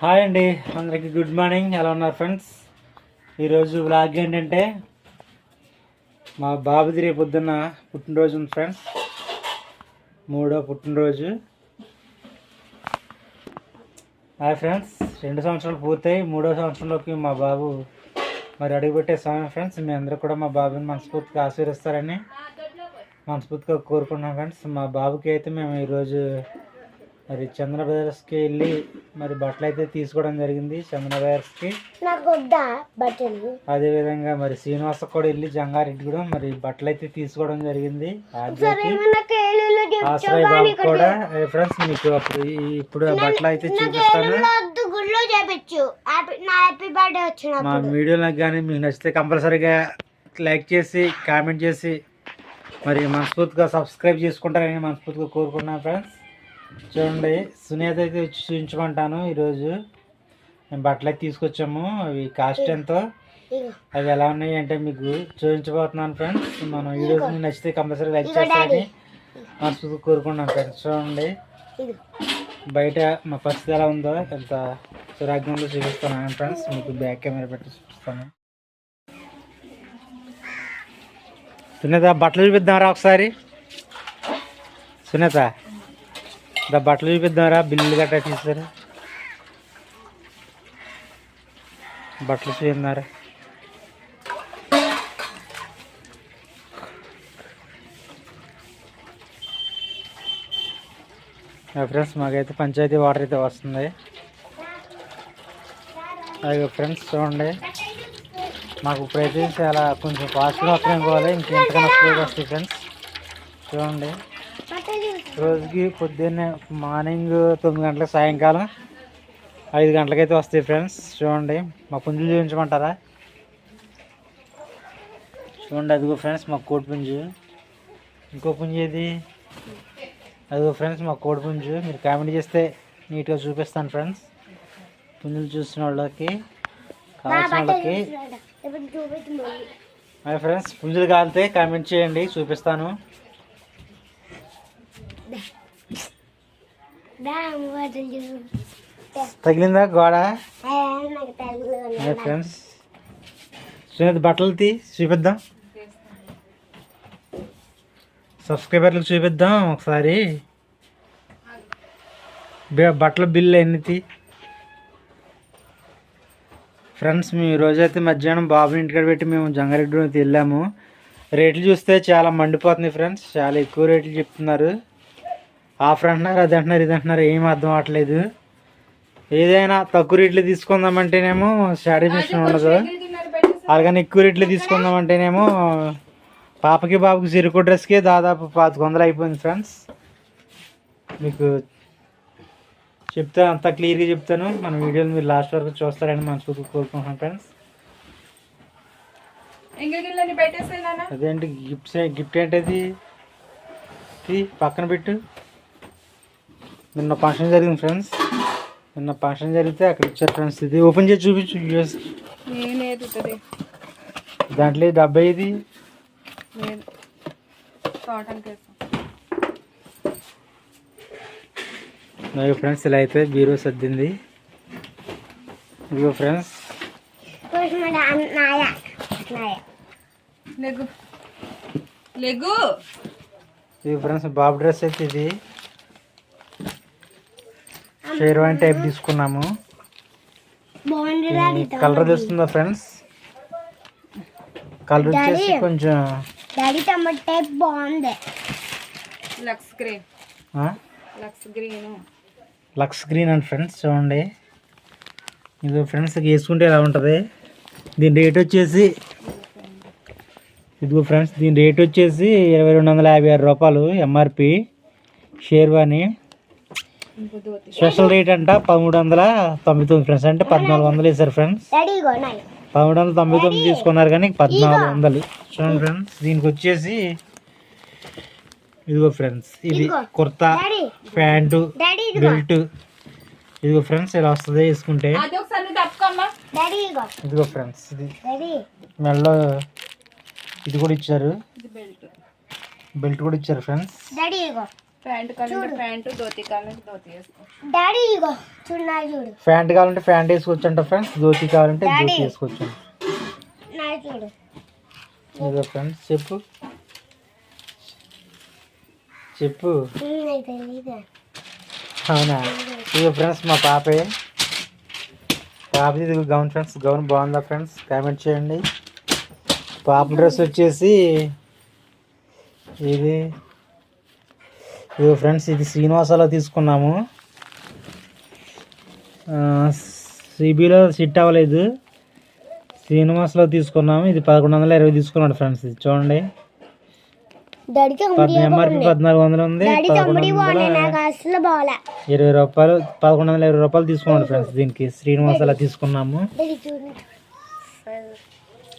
Hi అండి అందరికీ good morning. ఎలా ఉన్నారు ఫ్రెండ్స్? ఈరోజు వ్లాగ్ ఏంటంటే మా బాబుది రేపు పొద్దున్న పుట్టినరోజు ఉంది ఫ్రెండ్స్. మూడో పుట్టినరోజు. హాయ్ ఫ్రెండ్స్ రెండు సంవత్సరాలు పూర్తయి మూడో సంవత్సరంలోకి మా బాబు మరి అడుగుపెట్టే సమయం ఫ్రెండ్స్. మీ అందరూ కూడా మా బాబుని మనస్ఫూర్తిగా ఆశీర్వదిస్తారని మనస్ఫూర్తిగా కోరుకుంటున్నాం ఫ్రెండ్స్. మా బాబుకి అయితే మేము ఈరోజు మరి చంద్ర బ్రదర్స్కి వెళ్ళి మరి బట్టలు అయితే తీసుకోవడం జరిగింది చంద్ర బ్రదర్స్కి. అదేవిధంగా మరి శ్రీనివాస కూడా వెళ్ళి జంగారెడ్డి కూడా మరి బట్టలు అయితే తీసుకోవడం జరిగింది. ఆశ్రయ్ బాబు కూడా ఫ్రెండ్స్ మీకు అప్పుడు ఇప్పుడు బట్టలు అయితే చూపిస్తాను? మా వీడియో నాకు కానీ మీకు నచ్చితే కంపల్సరీగా లైక్ చేసి కామెంట్ చేసి మరి మనస్ఫూర్తిగా సబ్స్క్రైబ్ చేసుకుంటారని మనస్ఫూర్తిగా కోరుకున్నాను ఫ్రెండ్స్. చూడండి సునీత అయితే వచ్చి చూపించమంటాను ఈరోజు. మేము బట్టలు అయితే తీసుకొచ్చాము అవి కాస్ట్ ఎంతో? అవి ఎలా ఉన్నాయి అంటే మీకు చూపించబోతున్నాను ఫ్రెండ్స్. మనం వీడియోస్ మీకు నచ్చితే కంపల్సరీ లైక్ చేస్తారని మనస్ఫూర్తిగా కోరుకున్నాను ఫ్రెండ్స్. చూడండి. బయట మా పరిస్థితి ఎలా ఉందో ఎంత చిరాగ్గా ఉందో చూపిస్తాను ఫ్రెండ్స్. మీకు బ్యాక్ కెమెరా పెట్టి చూపిస్తాను. సునీత బట్టలు చూపిద్దాంరా ఒకసారి. సునీత. దా బట్టలు చూపిద్దాంరా బిల్లు గట్టా తీసారు బట్టలు చూపిన్నారా ఫ్రెండ్స్ మాకైతే పంచాయతీ వాటర్ అయితే వస్తుంది. అయ్యో ఫ్రెండ్స్ చూడండి. మాకు ఇప్పుడైతే చాలా కొంచెం ఫాస్ట్గా వస్తున్నాయి పోవాలి ఇంకెంతకన్నా స్పీడ్ వస్తాయి ఫ్రెండ్స్. చూడండి. రోజుకి పొద్దున్నే మార్నింగ్ తొమ్మిది గంటలకు సాయంకాలం ఐదు గంటలకైతే వస్తాయి ఫ్రెండ్స్. చూడండి మా పుంజులు చూపించమంటారా? చూడండి అదిగో ఫ్రెండ్స్ మా కోడి పుంజు. ఇంకో పుంజు ఏది? అదిగో ఫ్రెండ్స్ మా కోడి పుంజు. మీరు కామెంట్ చేస్తే నీట్గా చూపిస్తాను ఫ్రెండ్స్. పుంజులు చూసిన వాళ్ళకి కావాల్సిన వాళ్ళకి. ఫ్రెండ్స్ పుంజులు కాలితే కామెంట్ చేయండి చూపిస్తాను దా బట్టలు చూపు తగిలిందా గోడ? My friends. సునీత బట్టలు తీ చూపిద్దాం. సబ్స్క్రైబర్లకు చూపిద్దాం ఒకసారి. బట్టల బిల్లు ఎన్ని తీ? ఫ్రెండ్స్ మేము ఈరోజు అయితే మధ్యాహ్నం బాబుని ఇంటికాడ పెట్టి మేము జంగారెడ్డి అయితే వెళ్ళాము. రేట్లు చూస్తే చాలా మండిపోతుంది ఫ్రెండ్స్. చాలా ఎక్కువ రేట్లు చెప్తున్నారు. ఆఫర్ అంటున్నారు అది అంటున్నారు ఇది అంటున్నారు ఏం అర్థం అవ్వట్లేదు ఏదైనా తక్కువ రేట్లు తీసుకుందామంటేనేమో సాటిస్ఫాక్షన్ ఉండదు. అలాగని ఎక్కువ రేట్లు తీసుకుందామంటేనేమో పాపకి బాబుకి సిరుకు డ్రెస్కి దాదాపు పాతిక వందలు అయిపోయింది ఫ్రెండ్స్. మీకు చెప్తా అంత క్లియర్గా చెప్తాను. మన వీడియోని మీరు లాస్ట్ వరకు చూస్తారని మనస్ఫూర్తిగా కోరుకుంటున్నాను ఫ్రెండ్స్. అదేంటి గిఫ్ట్స్ గిఫ్ట్ ఏంటది పక్కన పెట్టు. నిన్న ఫంక్షన్ జరిగింది ఫ్రెండ్స్. నిన్న ఫంక్షన్ జరిగితే అక్కడ ఇచ్చారు ఫ్రెండ్స్. ఇది ఓపెన్ చేసి చూపించు యూఎస్ దాంట్లో డబ్బా ఇది ఇదిగో ఫ్రెండ్స్ ఇలా అయితే బీరో సర్దింది. ఇదిగో ఫ్రెండ్స్. ఇది ఫ్రెండ్స్ బాబు డ్రెస్ అయితే ఇది. షేర్వాణి టైప్ తీసుకున్నాము. కలర్ తెలుస్తుందా ఫ్రెండ్స్? కలర్ వచ్చేసి కొంచెం డాడీ టమాటో టైప్ బాగుంది. Lux green. ఆ? Lux green. Lux green and friends చూడండి. ఇది ఫ్రెండ్స్ వేసుకుంటే ఎలా ఉంటుంది? దీని రేట్ వచ్చేసి ఇదిగో ఫ్రెండ్స్ దీని రేట్ వచ్చేసి ఇరవై రెండు వందల యాభై ఆరు రూపాయలు ఎంఆర్పి షేర్వాని. స్పెషల్ రేట్ అంట పదమూడు వందల తొంభై తొమ్మిది ఫ్రెండ్స్ అంటే పద్నాలుగు వందలు వేసారు ఫ్రెండ్స్ పదమూడు వందల తొంభై తొమ్మిది తీసుకున్నారు కానీ పద్నాలుగు వందలు. చూడండి ఫ్రెండ్స్ దీనికి వచ్చేసి ఇదిగో ఫ్రెండ్స్ ఇది. Kurta pant belt. ఇదిగో ఫ్రెండ్స్ ఇలా వస్తుంది వేసుకుంటే. ఇదిగో. ఫ్రెండ్స్ ఇది మెడలో ఇది కూడా ఇచ్చారు. ఇది బెల్ట్. బెల్ట్ కూడా ఇచ్చారు ఫ్రెండ్స్ ప్యాంట్ కాలంటే ప్యాంటు ధోతి కాలంటే ధోతి వేసుకో. డాడీ ఇగో చూడు చూడు. ప్యాంట్ కావాలంటే ప్యాంట్ వేసుకోవచ్చంట ఫ్రెండ్స్ ధోతి కావాలంటే ధోతి వేసుకోవచ్చు నా చూడు. ఇదో ఫ్రెండ్స్ చెప్పు. చెప్పు. అవునా? ఇదిగో ఫ్రెండ్స్ మా పాపే. పాపది ఇది గౌన్ ఫ్రెండ్స్ గౌన్ బాగుందా ఫ్రెండ్స్? కామెంట్ చేయండి. పాప డ్రెస్ వచ్చేసి ఇది. ఇదిగో ఫ్రెండ్స్ ఇది శ్రీనివాసాలో తీసుకున్నాము. సిబిలో సిట్ అవ్వలేదు. శ్రీనివాస్లో తీసుకున్నాము. ఇది పదకొండు వందల ఇరవై తీసుకున్నాడు ఫ్రెండ్స్ ఇది చూడండి. ఎంఆర్పి పద్నాలుగు వందలు ఉంది. ఇరవై రూపాయలు పదకొండు వందల ఇరవై రూపాయలు తీసుకున్నాడు ఫ్రెండ్స్ దీనికి. శ్రీనివాస్ అలా తీసుకున్నాము.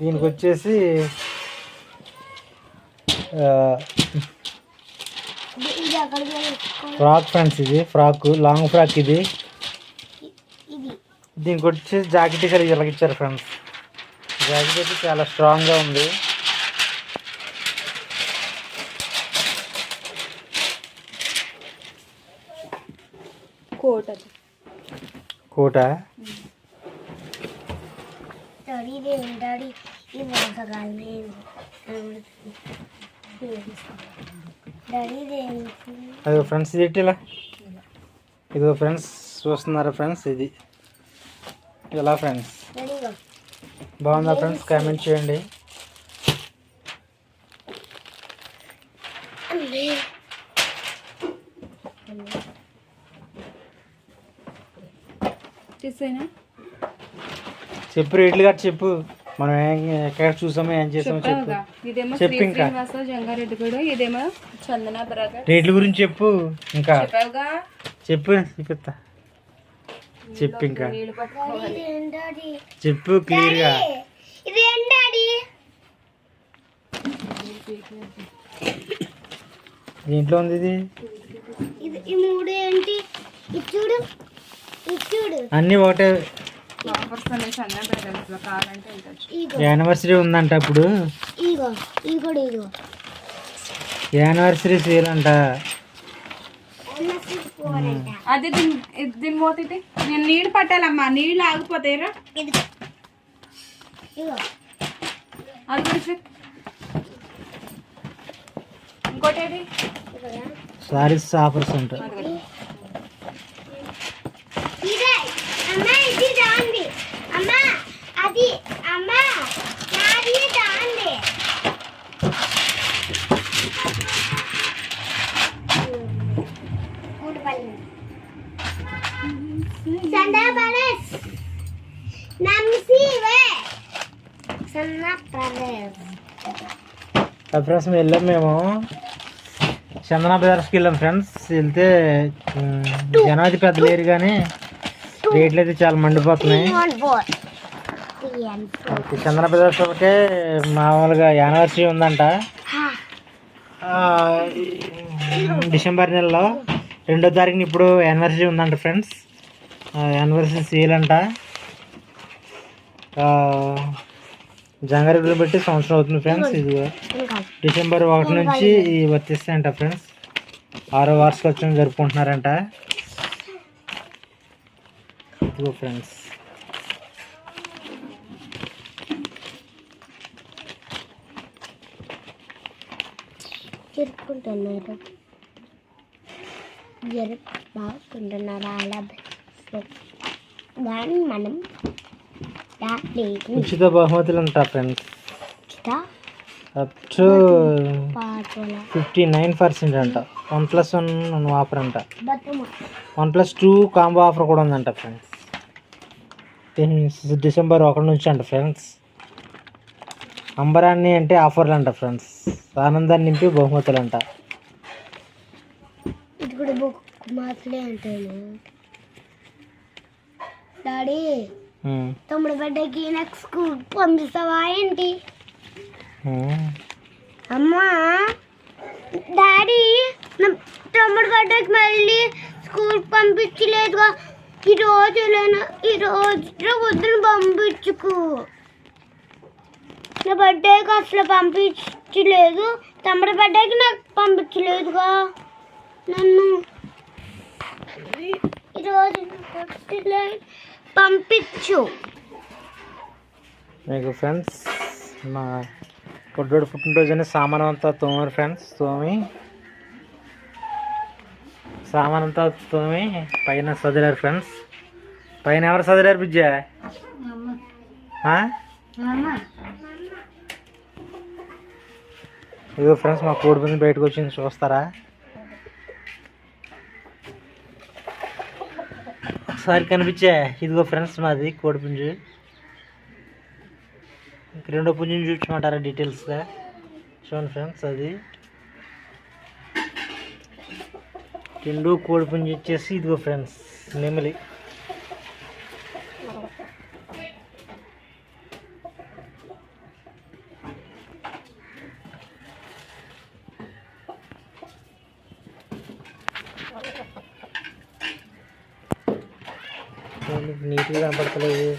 దీనికి వచ్చేసి ఆ, ఇది అక్కడికి వెళ్ళి ఫ్రాక్ ఫ్రెండ్స్ ఇది ఫ్రాక్ లాంగ్ ఫ్రాక్ ఇది. దీనికి వచ్చేసి జాకెట్ ఇక్కడ ఇలా ఇచ్చారు ఫ్రెండ్స్ జాకెట్ అయితే చాలా స్ట్రాంగ్గా ఉంది. కోట్ కోట? డాడీ అదిగో ఫ్రెండ్స్ ఇది ఎట్టి ఇలా ఇదిగో ఫ్రెండ్స్ చూస్తున్నారా ఫ్రెండ్స్ ఇది. ఇలా ఫ్రెండ్స్? బాగుందా ఫ్రెండ్స్? కామెంట్ చేయండి. చెప్పు రేట్లు గట్ట చెప్పు. మనం ఏం ఎక్కడ చూసామో ఏం చేసామో చెప్పు. చెప్పావుగా ఇదేమో శ్రీ చెప్పు ఇంకా. ఇదేమో చందన బ్రదర్. రేట్ల గురించి చెప్పు ఇంకా. చెప్పావుగా చెప్పు చూపిస్తా చెప్పు ఇంకా. చెప్పు ఏం డాడీ దీంట్లో ఉంది ఇది? ఇది ఈ మూడు ఏంటి? ఇది చూడు. ఇది చూడు. అన్నీ ఒకటే అనేసి కావాలంటే వెళ్ళచ్చు యానివర్సరీ ఉందంట ఇప్పుడు ఇగో ఇగో. యానివర్సరీ సేల్ అంట. అది దీని మోతిది? నేను నీళ్ళు పట్టాలమ్మా నీళ్ళు ఆగిపోతాయిరా ఇది ఇగో. అది కూడా. ఇంకోటి. సారీస్ ఆఫర్స్ అంట. ఫ్రెండ్స్ మేము వెళ్ళాం మేము చందన బ్రదర్స్కి వెళ్ళాం ఫ్రెండ్స్ వెళ్తే జనాది పెద్ద లేరు కానీ రేట్లు అయితే చాలా మండిపోతున్నాయి. చందన బ్రదర్స్ ఒకటే మామూలుగా యానివర్సరీ ఉందంట. డిసెంబర్ నెలలో రెండో తారీఖున ఇప్పుడు యానివర్సరీ ఉందంట ఫ్రెండ్స్ యానివర్సరీ సేల్ అంట. ఆ, జంగారెడ్డిని బట్టి సంవత్సరం అవుతుంది ఫ్రెండ్స్ ఇది డిసెంబర్ ఒకటి నుంచి ఇవి వర్తిస్తాయంట ఫ్రెండ్స్. ఆరో వార్షికోత్సవం జరుపుకుంటున్నారంట. ఇదిగో ఫ్రెండ్స్. జరుపుకుంటున్నారు. జరుపుకుంటున్నారు? అలా దాన్ని మనం దాన్ని ఉచిత బహుమతులు అంట ఫ్రెండ్స్. ఉచిత up to fifty nine percent అంట. వన్ ప్లస్ వన్ ఆఫర్ అంట. One plus two combo offer కూడా ఉందంట ఫ్రెండ్స్ డిసెంబర్ ఒకటి నుంచి అంట ఫ్రెండ్స్ అంబరాన్ని అంటే ఆఫర్లు అంట ఫ్రెండ్స్ ఆనందాన్ని నింపి బహుమతులు అంట. Daddy um. తమ్ముడు బిడ్డకి నాకు స్కూల్ పంపిస్తావా ఏంటి. అమ్మా డాడీ తమ్ముడు బిడ్డకి మళ్ళీ స్కూల్ పంపించలేదుగా. ఈ రోజు ఈ రోజు వద్దున పంపించుకు. నా బర్త్డేకి అసలు పంపించలేదు. తమ్ముడు బర్త్డేకి నాకు పంపించలేదుగా. నన్ను ఈరోజు పంపించు. మీకు ఫ్రెండ్స్ మా పొడ్డోడు పుట్టినరోజుని సామాన్ అంతా తోమారు ఫ్రెండ్స్ తోమి. సామాన్ అంతా తోమి పైన చదివారు ఫ్రెండ్స్. పైన ఎవరు చదివారు బిజ్జా? ఇదిగో ఫ్రెండ్స్ మా కోడి పుంజు బయటకు వచ్చింది చూస్తారా? ఒకసారి కనిపించే ఇదిగో ఫ్రెండ్స్ మాది కోడి పుంజు రెండో పుంజుని చూపించమంటారా డీటెయిల్స్గా చూడండి ఫ్రెండ్స్ అది. రెండు కోడి పుంజు వచ్చేసి ఇదిగో ఫ్రెండ్స్ నెమలి. చూడండి, నీట్గా కనపడతలేదు.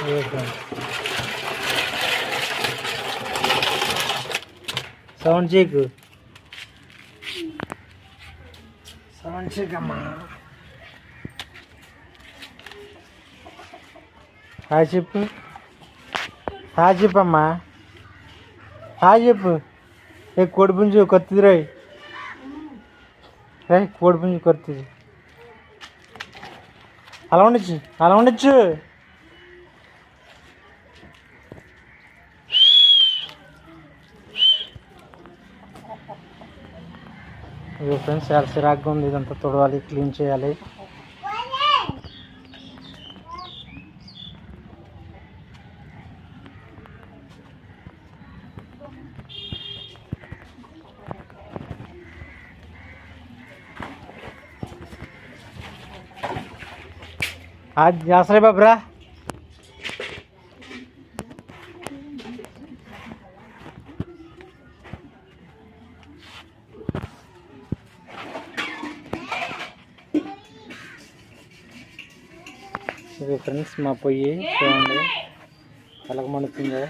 సౌండ్ చేయకు సౌండ్ చేయకమ్మా హాయ్ చెప్పు. హాయ్ చెప్పమ్మా. హాయ్ చెప్పు. ఏ కోడి పుంజు కొత్తది రాయ్. రే కోడి పుంజు కొత్తది. అలా ఉండొచ్చు. అలా ఉండొచ్చు. ఇదిగో ఫ్రెండ్స్ చాలా చిరాగ్గా ఉంది. ఇదంతా తుడవాలి క్లీన్ చేయాలి. आज అసలే బాబురా ఇది ఫ్రెండ్స్ మా పొయ్యి చూడండి. ఎలాగ మండుతుందో